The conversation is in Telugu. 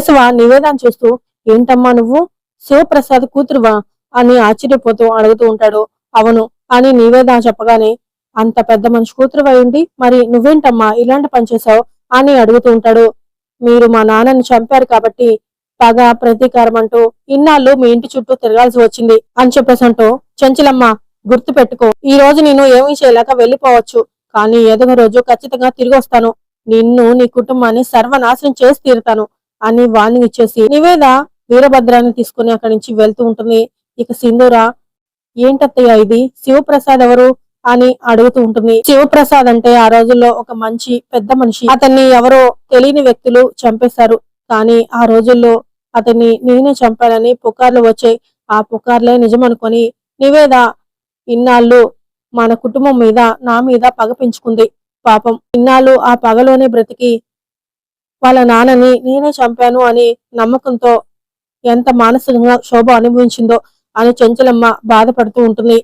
కేశవ నివేదన చూస్తూ ఏంటమ్మా నువ్వు? శివప్రసాద్ కూతురువా అని ఆశ్చర్యపోతూ అడుగుతూ ఉంటాడు. అవును అని నివేద చెప్పగానే అంత పెద్ద మనిషి కూతురువై ఉండి మరి నువ్వేంటమ్మా ఇలాంటి పని చేశావు? అని అడుగుతూ ఉంటాడు. మీరు మా నాన్నని చంపారు కాబట్టి పగ ప్రతీకారం అంటూ ఇన్నాళ్ళు మీ ఇంటి చుట్టూ తిరగాల్సి వచ్చింది అని చెప్పేసి అంటూ చెంచలమ్మ గుర్తు పెట్టుకో. ఈ రోజు నేను ఏమీ చేయలేక వెళ్ళిపోవచ్చు కానీ ఏదో రోజు ఖచ్చితంగా తిరిగి వస్తాను. నిన్ను నీ కుటుంబాన్ని సర్వనాశనం చేసి తీరుతాను. అని వార్నింగ్ ఇచ్చేసి నివేద వీరభద్రాన్ని తీసుకుని అక్కడి నుంచి వెళ్తూ ఉంటుంది. ఇక సింధూర ఏంటత్తయ్య ఇది? శివప్రసాద్ ఎవరు? అని అడుగుతూ ఉంటుంది. శివప్రసాద్ అంటే ఆ రోజుల్లో ఒక మంచి పెద్ద మనిషి. అతన్ని ఎవరో తెలియని వ్యక్తులు చంపేశారు. కానీ ఆ రోజుల్లో అతన్ని నేనే చంపానని పుకార్లు వచ్చాయి. ఆ పుకార్లే నిజమనుకొని నివేద ఇన్నాళ్ళు మన కుటుంబం మీద నా మీద పగ పెంచుకుంది. పాపం ఇన్నాళ్ళు ఆ పగలోనే బ్రతికి వాళ్ళ నాన్నని నేనే చంపాను అని నమ్మకంతో ఎంత మానసికంగా శోభ అనుభవించిందో అని చెంచలమ్మ బాధపడుతూ ఉంటుంది.